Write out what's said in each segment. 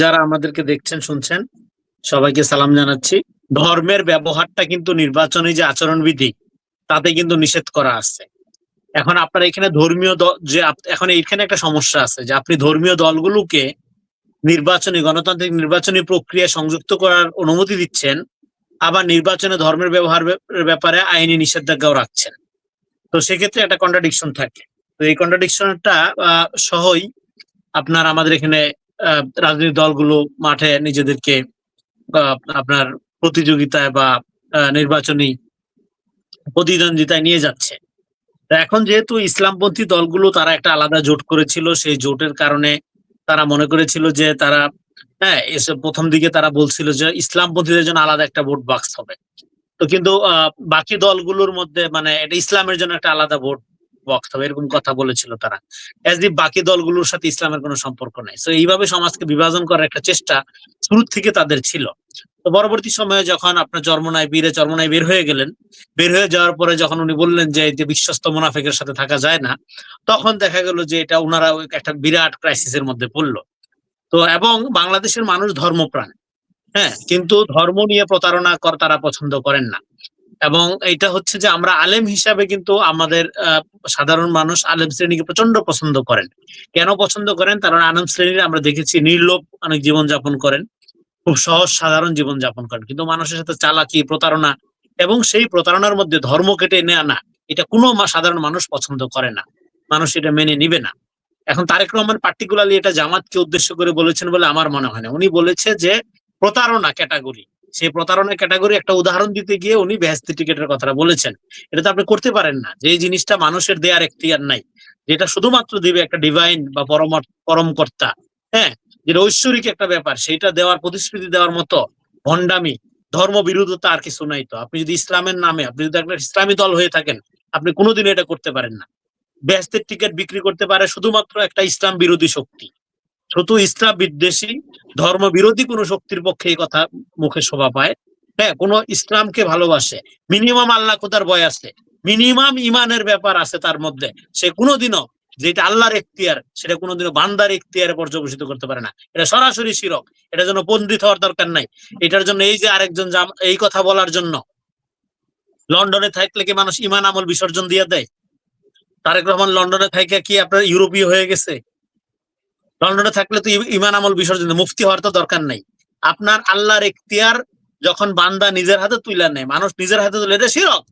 যারা আমাদেরকে দেখছেন, শুনছেন, সবাইকে সালাম জানাচ্ছি। ধর্মের ব্যবহারটা কিন্তু নির্বাচনী যে আচরণবিধি, তাতে কিন্তু নিষেধ করা আছে। এখন আপনার এখানে ধর্মীয় দল যে এখন এইখানে একটা সমস্যা আছে যে আপনি ধর্মীয় দলগুলোকে নির্বাচনী, গণতান্ত্রিক নির্বাচনী প্রক্রিয়া সংযুক্ত করার অনুমতি দিচ্ছেন, আবার নির্বাচনে ধর্মের ব্যবহার ব্যাপারে আইনি নিষেধাজ্ঞাও রাখছেন। তো সেক্ষেত্রে একটা কন্ট্রাডিকশন থাকে। তো এই কন্ট্রাডিকশনটা সহই আপনার আমাদের এখানে রাজনৈতিক দলগুলো মাঠে নিজেদেরকে আপনার প্রতিযোগিতায় বা নির্বাচনী প্রতিদ্বন্দ্বিতায় নিয়ে যাচ্ছে। এখন যেহেতু ইসলামপন্থী দলগুলো তারা একটা আলাদা জোট করেছিল, সেই জোটের কারণে তারা মনে করেছিল যে তারা হ্যাঁ প্রথম দিকে তারা বলছিল যে ইসলামপন্থীদের জন্য আলাদা একটা ভোট বাক্স হবে। তো কিন্তু বাকি দলগুলোর মধ্যে মানে এটা ইসলামের জন্য একটা আলাদা ভোট বক্স এরকম কথা বলেছিল তারা। এজ দি বাকি দলগুলোর সাথে ইসলামের কোনো সম্পর্ক নাই। তো এইভাবে সমাজকে বিভাজন করার একটা চেষ্টা শুরু থেকে তাদের ছিল। তো পরবর্তী সময়ে যখন আপনার চরমনায় বীরে চরমনায় বের হয়ে গেলেন, বের হয়ে যাওয়ার পরে যখন উনি বললেন যে যে বিশ্বস্ত মুনাফেকের সাথে থাকা যায় না, তখন দেখা গেল যে, এটা ওনারা একটা বিরাট ক্রাইসিসের মধ্যে পড়ল। তো, এবং বাংলাদেশের মানুষ ধর্মপ্রাণ। হ্যাঁ কিন্তু ধর্ম নিয়ে প্রতারণা কর, তারা পছন্দ করেন না। এবং এটা হচ্ছে যে আমরা আলেম হিসাবে কিন্তু আমাদের সাধারণ মানুষ আলেম শ্রেণীকে প্রচণ্ড পছন্দ করেন। কেন পছন্দ করেন? কারণ আলেম শ্রেণির আমরা দেখেছি নির্লোভ অনেক জীবনযাপন করেন। খুব সহজ সাধারণ জীবনযাপন করেন। কিন্তু মানুষের সাথে চালাকি, প্রতারণা এবং সেই প্রতারণার মধ্যে ধর্ম কেটে নেওয়া না। এটা কোনো সাধারণ মানুষ পছন্দ করে না। মানুষ এটা মেনে নিবে না। এখন তারেক রহমান পার্টিকুলারলি এটা জামাতকে উদ্দেশ্য করে বলেছেন বলে আমার মনে হয় না। উনি বলেছে যে প্রতারণা ক্যাটাগরি সেই প্রতারণা ক্যাটাগরি একটা উদাহরণ দিতে গিয়ে উনি বেহেস্তি টিকেটের কথাটা বলেছেন। এটা তো আপনি করতে পারেন না। যে জিনিসটা মানুষের দেয়ার এখতিয়ার নাই, যেটা শুধুমাত্র দিবে একটা ডিভাইন বা পরম পরম কর্তা হ্যাঁ? যেটা ঐশ্বরিক একটা ব্যাপার সেটা দেওয়ার প্রতিশ্রুতি দেওয়ার মতো ভণ্ডামি ধর্ম বিরোধতা আর কিছু নাই তো। আপনি যদি ইসলামের নামে, আপনি যদি একটা ইসলামী দল হয়ে থাকেন, আপনি কোনোদিন এটা করতে পারেন না। ব্যস্তের টিকিট বিক্রি করতে পারে শুধুমাত্র একটা ইসলাম বিরোধী শক্তি। শুধু ইসলাম বিদ্বেষী ধর্ম বিরোধী কোনো শক্তির পক্ষে এই কথা মুখে শোভা পায়। হ্যাঁ কোন ইসলামকে ভালোবাসে। মিনিমাম আল্লাহ কোথার ভয় আছে? মিনিমাম ইমানের ব্যাপার আছে তার মধ্যে। সে কোনোদিনও যেটা আল্লাহর এখতিয়ার, সেটা কোনোদিনও বান্দার এখতিয়ারে পর্যবেসিত করতে পারে না। এটা সরাসরি শিরক। এটার জন্য পণ্ডিত হওয়ার দরকার নাই। এটার জন্য এই যে আরেকজন এই কথা বলার জন্য, লন্ডনে থাকলে কি মানুষ ইমান আমল বিসর্জন দিয়ে দেয়? তারেক রহমান লন্ডনে থাকে কি আপনার ইউরোপীয় হয়ে গেছে? লন্ডনে থাকলে তো ইমান আমল বিসর্জন। মুফতি হওয়ার তো দরকার নাই। আপনার আল্লাহর এখতিয়ার যখন বান্দা নিজের হাতে তুলে নেয়, মানুষ নিজের হাতে তুলে এটা শিরক।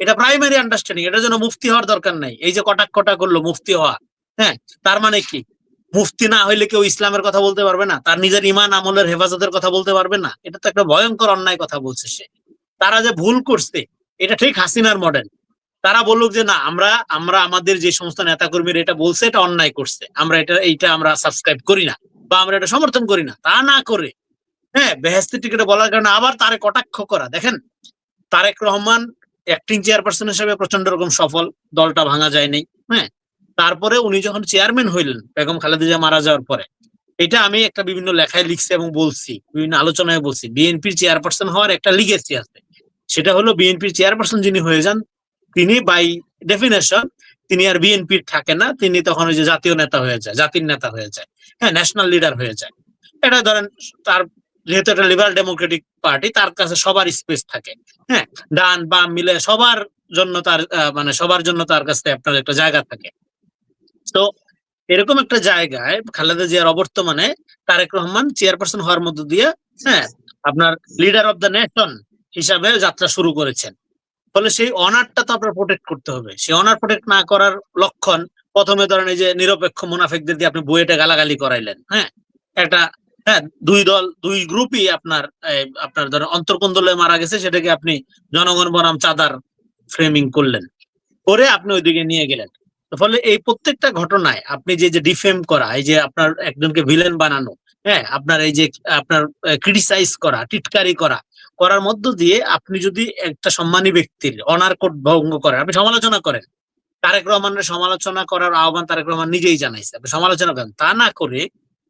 এটা প্রাইমারি আন্ডারস্ট্যান্ডিং এটার জন্য মুফতি হওয়ার দরকার নাই। এই যে কটাক কটা করল মুফতি হওয়া হ্যাঁ? তার মানে কি? মুফতি না হইলে কেউ ইসলামের কথা বলতে পারবে না, তার নিজের ইমান আমলের হেফাজতের কথা বলতে পারবে না। এটা তো একটা ভয়ঙ্কর অন্যায় কথা বলছে সে। তারা যে ভুল করছে, এটা ঠিক হাসিনার মডেল তারা বলুক যে, না, আমরা আমরা আমাদের যে সমস্ত নেতাকর্মীরা এটা বলছে, এটা অন্যায় করছে। আমরা এটা, এইটা আমরা সাবস্ক্রাইব করি না বা আমরা এটা সমর্থন করি না। তা না করে হ্যাঁ বেহেস্তি টিকেটে বলার কারণে আবার তারে কটাক্ষ করা। দেখেন, তারেক রহমান অ্যাক্টিং চেয়ারপারসন হিসেবে প্রচণ্ড রকম সফল, দলটা ভাঙা যায়নি হ্যাঁ। তারপরে উনি যখন চেয়ারম্যান হইলেন, বেগম খালেদা মারা যাওয়ার পরে, এটা আমি একটা বিভিন্ন লেখায় লিখছি এবং বলছি, বিভিন্ন আলোচনায় বলছি। বিএনপির চেয়ারপারসন হওয়ার একটা লিগেসি আছে। সেটা হলো বিএনপির চেয়ারপারসন যিনি হয়ে যান তিনি বাই ডেফিনেশন তিনি আর বিএনপির থাকে না, তিনি তখন ওই যে জাতীয় নেতা হয়ে যায়, জাতির নেতা হয়ে যায় হ্যাঁ ন্যাশনাল লিডার হয়ে যায়। এটা ধরেন তার, যেহেতু একটা লিবারাল ডেমোক্রেটিক পার্টি তার কাছে সবার স্পেস থাকে হ্যাঁ ডান, বাম, মিলে সবার জন্য তার মানে সবার জন্য তার কাছে আপনার একটা জায়গা থাকে। তো এরকম একটা জায়গায় খালেদা জিয়ার অবর্তমানে তারেক রহমান চেয়ারপারসন হওয়ার মধ্য দিয়ে হ্যাঁ আপনার লিডার অফ দ্য নেশন হিসাবে যাত্রা শুরু করেছেন। ফলে সেই অনারটা তো আপনার প্রোটেক্ট করতে হবে। সেই অনার প্রোটেক্ট না করার লক্ষণ প্রথমে ধরেন এই যে নিরপেক্ষ মুনাফেকদের দিয়ে আপনি বইয়েটা গালাগালি করাইলেন হ্যাঁ? একটা হ্যাঁ দুই দল, দুই গ্রুপই আপনার আপনার ধরেন অন্তর্কন্দলে মারা গেছে, সেটাকে আপনি জনগণ বনাম চাঁদার ফ্রেমিং করলেন। করে আপনি ওইদিকে নিয়ে গেলেন। ফলে এই প্রত্যেকটা ঘটনায় আপনি যে যে ডিফেম করা, এই যে আপনার একজনকে ভিলেন বানানো হ্যাঁ আপনার এই যে, আপনার ক্রিটিসাইজ করা, টিটকারি করা করার মধ্য দিয়ে আপনি যদি একটা সম্মানী ব্যক্তির অনার কোড ভঙ্গ করেন, আপনি সমালোচনা করেন, তারেক রহমানের সমালোচনা করার আহ্বান তারেক রহমান নিজেই জানাইছে, আপনি সমালোচনা করেন, তা না করে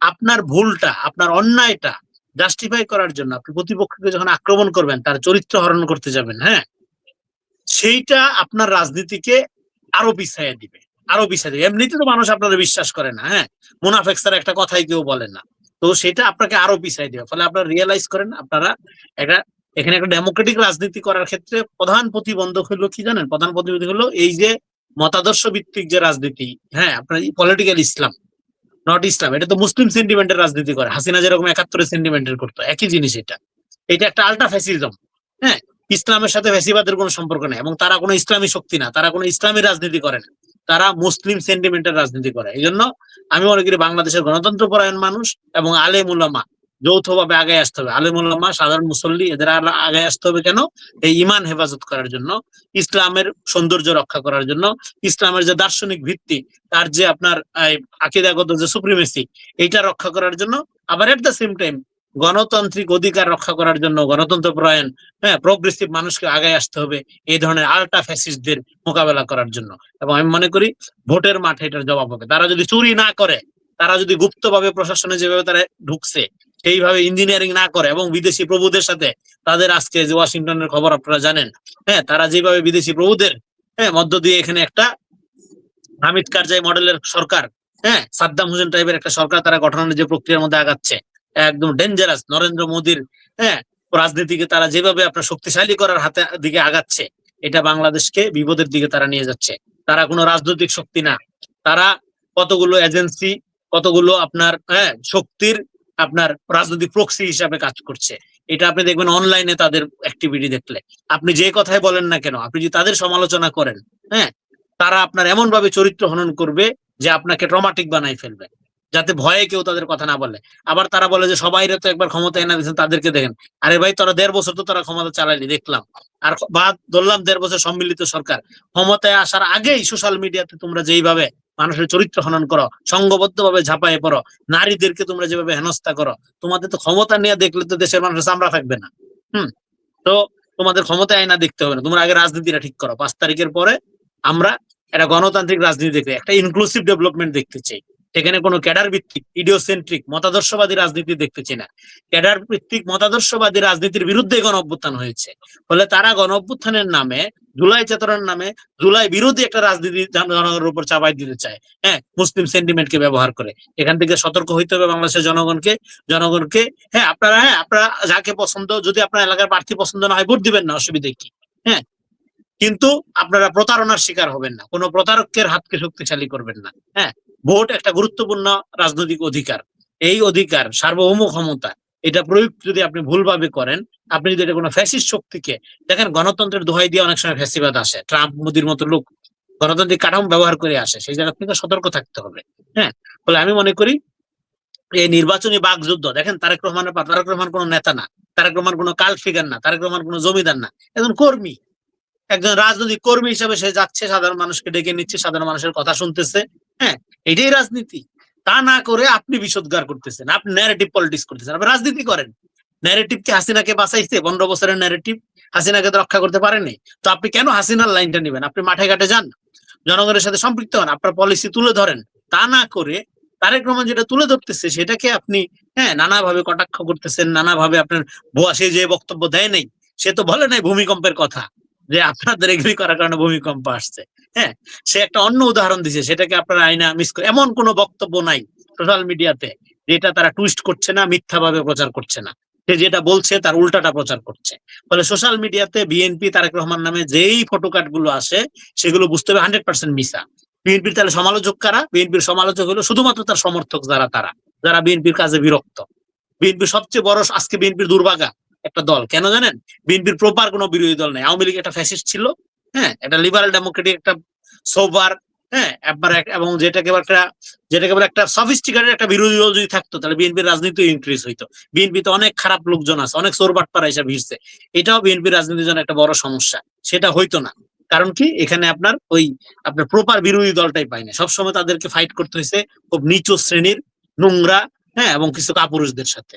আপনার ভুলটা, আপনার অন্যায়টা জাস্টিফাই করার জন্য আপনি প্রতিপক্ষকে যখন আক্রমণ করবেন, তার চরিত্র হরণ করতে যাবেন হ্যাঁ? সেইটা আপনার রাজনীতিকে আরও পিছাইয়া দিবে, আরও পিছাই দিবে। এমনিতে তো মানুষ আপনাদের বিশ্বাস করে না হ্যাঁ? মুনাফেক স্যার একটা কথাই কেউ বলে না। তো সেটা আপনাকে আরও পিছাই দেবে, ফলে আপনারা রিয়েলাইজ করেন, আপনারা একটা এখানে একটা ডেমোক্রেটিক রাজনীতি করার ক্ষেত্রে প্রধান প্রতিবন্ধক হলো কি জানেন? প্রধান প্রতিবন্ধক হলো এই যে মতাদর্শ ভিত্তিক যে রাজনীতি হ্যাঁ আপনার পলিটিক্যাল ইসলাম নট ইসলাম, এটা তো মুসলিম সেন্টিমেন্টের রাজনীতি করে। হাসিনা যেরকম একাত্তরের সেন্টিমেন্টের করতো, একই জিনিস এটা। এটা একটা আল্ট্রা ফ্যাসিজম হ্যাঁ ইসলামের সাথে ফ্যাসিবাদের কোনো সম্পর্ক নেই এবং তারা কোনো ইসলামী শক্তি না, তারা কোনো ইসলামী রাজনীতি করে না। তারা মুসলিম সেন্টিমেন্টের রাজনীতি করে। এই জন্য আমি মনে করি বাংলাদেশের গণতন্ত্র পরায়ণ মানুষ এবং আলেম উলামা যৌথভাবে আগে আসতে হবে। আলেম উলামা, সাধারণ মুসল্লি, এদের আর আগে আসতে হবে কেন? এই ইমান হেফাজত করার জন্য, ইসলামের সৌন্দর্য রক্ষা করার জন্য, ইসলামের যে দার্শনিক ভিত্তি, তার যে আপনার আকিদাগত যে সুপ্রিমেসি এইটা রক্ষা করার জন্য, আবার এট দ্য সেম টাইম গণতান্ত্রিক অধিকার রক্ষা করার জন্য, গণতন্ত্র পরায়ণ হ্যাঁ প্রোগ্রেসিভ মানুষকে আগে আসতে হবে, এই ধরনের আল্ট্রা ফ্যাসিস্টদের মোকাবেলা করার জন্য। এবং আমি মনে করি, ভোটের মাঠে এটার জবাব হবে। তারা যদি চুরি না করে, তারা যদি গুপ্তভাবে প্রশাসনে যেভাবে তারা ঢুকছে সেইভাবে ইঞ্জিনিয়ারিং না করে এবং বিদেশি প্রভুদের সাথে তাদের আজকে যে ওয়াশিংটনের খবর আপনারা জানেন হ্যাঁ তারা যেভাবে বিদেশি প্রভুদের হ্যাঁ মধ্য দিয়ে এখানে একটা হামিদ কারজাই মডেলের সরকার হ্যাঁ সাদ্দাম হোসেন টাইপের একটা সরকার তারা গঠনের যে প্রক্রিয়ার মধ্যে আগাচ্ছে, একদম ডেঞ্জারাস নরেন্দ্র মোদীর হ্যাঁ রাজনীতিকে তারা যেভাবে আপনার শক্তিশালী করার হাতে, দিকে আগাচ্ছে, এটা বাংলাদেশকে বিপদের দিকে তারা নিয়ে যাচ্ছে। তারা কোনো রাজনৈতিক শক্তি না। তারা কতগুলো এজেন্সি কতগুলো আপনার হ্যাঁ শক্তির আপনার রাজনৈতিক প্রক্সি হিসাবে কাজ করছে। এটা আপনি দেখবেন অনলাইনে তাদের অ্যাক্টিভিটি দেখলে। আপনি যে কথাই বলেন না কেন, আপনি যদি তাদের সমালোচনা করেন হ্যাঁ তারা আপনার এমন ভাবে চরিত্র হনন করবে যে আপনাকে ট্রমাটিক বানাই ফেলবে, যাতে ভয়ে কেউ তাদের কথা না বলে। আবার তারা বলে যে সবাই তো একবার ক্ষমতা এনে দিয়েছেন, তাদেরকে দেখেন, আরে ভাই তারা দেড় বছর তো তারা ক্ষমতা চালাইলি দেখলাম। আর বাদ ধরলাম দেড় বছর সম্মিলিত সরকার, ক্ষমতায় আসার আগেই সোশ্যাল মিডিয়াতে তোমরা যেইভাবে মানুষের চরিত্র হনন করো সংঘবদ্ধ ভাবে ঝাঁপায়ে পড়ো, নারীদেরকে তোমরা যেভাবে হেনস্থা করো, তোমাদের তো ক্ষমতা নিয়ে দেখলে তো দেশের মানুষের চামড়া থাকবে না। হুম? তো তোমাদের ক্ষমতা আয়না দেখতে হবে না, তোমরা আগে রাজনীতিটা ঠিক করো। পাঁচ তারিখের পরে আমরা একটা গণতান্ত্রিক রাজনীতি দেখতে, একটা ইনক্লুসিভ ডেভেলপমেন্ট দেখতে চাই। এখানে কোনো ক্যাডার ভিত্তিক ইডিওসেন্ট্রিক মতাদর্শবাদী রাজনীতি দেখতে চাই না। ক্যাডার ভিত্তিক মতাদর্শবাদী রাজনীতির বিরুদ্ধে গণ অভ্যুত্থান হয়েছে। ফলে তারা গণ অভ্যুত্থানের নামে জুলাই চেতনার নামে জুলাই বিরোধী একটা রাজনীতি জনগণের উপর চাপাই দিতে চায়। হ্যাঁ মুসলিম সেন্টিমেন্টকে ব্যবহার করে। এখান থেকে সতর্ক হইতে হবে বাংলাদেশের জনগণকে। জনগণকে হ্যাঁ আপনারা হ্যাঁ আপনারা যাকে পছন্দ, যদি আপনার এলাকার প্রার্থী পছন্দ না হয়, ভোট দিবেন না, অসুবিধে কি? হ্যাঁ কিন্তু আপনারা প্রতারণার শিকার হবেন না। কোনো প্রতারকের হাতকে শক্তিশালী করবেন না। হ্যাঁ ভোট একটা গুরুত্বপূর্ণ রাজনৈতিক অধিকার। এই অধিকার সার্বভৌম ক্ষমতা এটা প্রয়োগ যদি আপনি ভুলভাবে করেন, আপনি যদি এটা কোনো ফ্যাসিস্ট শক্তিকে, দেখেন গণতন্ত্রের দোহাই দিয়ে অনেক সময় ফ্যাসিবাদ আসে। ট্রাম্প, মোদির মতো লোক গণতান্ত্রিক কাঠামো ব্যবহার করে আসে, সেই জায়গা থেকে সতর্ক থাকতে হবে হ্যাঁ? ফলে আমি মনে করি এই নির্বাচনী বাকযুদ্ধ, দেখেন তারেক রহমানের তারেক রহমান কোনো নেতা না, তারেক রহমান কোনো কাল ফিগার না, তারেক রহমান কোনো জমিদার না, একজন কর্মী। একজন রাজনৈতিক কর্মী হিসেবে সে যাচ্ছে, সাধারণ মানুষকে ডেকে নিচ্ছে, সাধারণ মানুষের কথা শুনতেছে হ্যাঁ? এটাই রাজনীতি। তা না করে আপনি বিষোদ্গার করতেছেন, আপনি ন্যারেটিভ পলিটিক্স করতেছেন। আপনি রাজনীতি করেন। ন্যারেটিভ কি হাসিনাকে বাঁচাইছে? পনেরো বছরের ন্যারেটিভ হাসিনাকে রক্ষা করতে পারেনি। তো আপনি কেন হাসিনার লাইনটা নেবেন? আপনি মাঠে ঘাটে যান, জনগণের সাথে সম্পৃক্ত হন, আপনার পলিসি তুলে ধরেন। তা না করে তারেক রহমান যেটা তুলে ধরতেছে, সেটাকে আপনি হ্যাঁ নানাভাবে কটাক্ষ করতেছেন, নানাভাবে আপনার ভুয়া সে যে বক্তব্য দেয় নাই, সে তো বলে নাই ভূমিকম্পের কথা। যে আপনাদের এগ্রি করার কারণে ভূমিকম্প আসছে। হ্যাঁ সে একটা অন্য উদাহরণ দিছে, সেটাকে আপনারা আইনা মিস করে, এমন কোনো বক্তব্য নাই সোশ্যাল মিডিয়াতে যেটা তারা টুইস্ট করছে না, মিথ্যাভাবে প্রচার করছে না। সে যেটা বলছে, তার উল্টাটা প্রচার করছে। ফলে সোশ্যাল মিডিয়াতে বিএনপি তারেক রহমান নামে যেই ফটোকাটগুলো আসে, সেগুলো বুঝতে হবে হান্ড্রেড পার্সেন্ট মিসা। বিএনপির তাহলে সমালোচক কারা? বিএনপির সমালোচক হলো শুধুমাত্র তার সমর্থক যারা তারা, যারা বিএনপির কাজে বিরক্ত। বিএনপির সবচেয়ে বড়, আজকে বিএনপির দুর্ভাগা। একটা দল। কেন জানেন? বিএনপির প্রপার কোনো বিরোধী দল নেই। আওয়ামী লীগ একটা ফ্যাসিস্ট ছিল হ্যাঁ? একটা লিবারাল ডেমোক্রেটিক একটা সোবার হ্যাঁ? একবার এবং যেটাকে একটা যেটাকে বলে একটা সফিস্টিকেটেড একটা বিরোধী দল যদি থাকতো, তাহলে বিএনপির রাজনীতি ইনক্রিজ হইতো। বিএনপি বিএনপিতে অনেক খারাপ লোকজন আছে, অনেক চোরবাটপাড়া এসে ভিড়ছে এটাও বিএনপির রাজনীতির জন্য একটা বড় সমস্যা। সেটা হইতো না। কারণ কি? এখানে আপনার ওই আপনার প্রপার বিরোধী দলটাই পাই না। সবসময় তাদেরকে ফাইট করতে হয়েছে খুব নিচু শ্রেণির নোংরা হ্যাঁ? এবং কিছু কাপুরুষদের সাথে।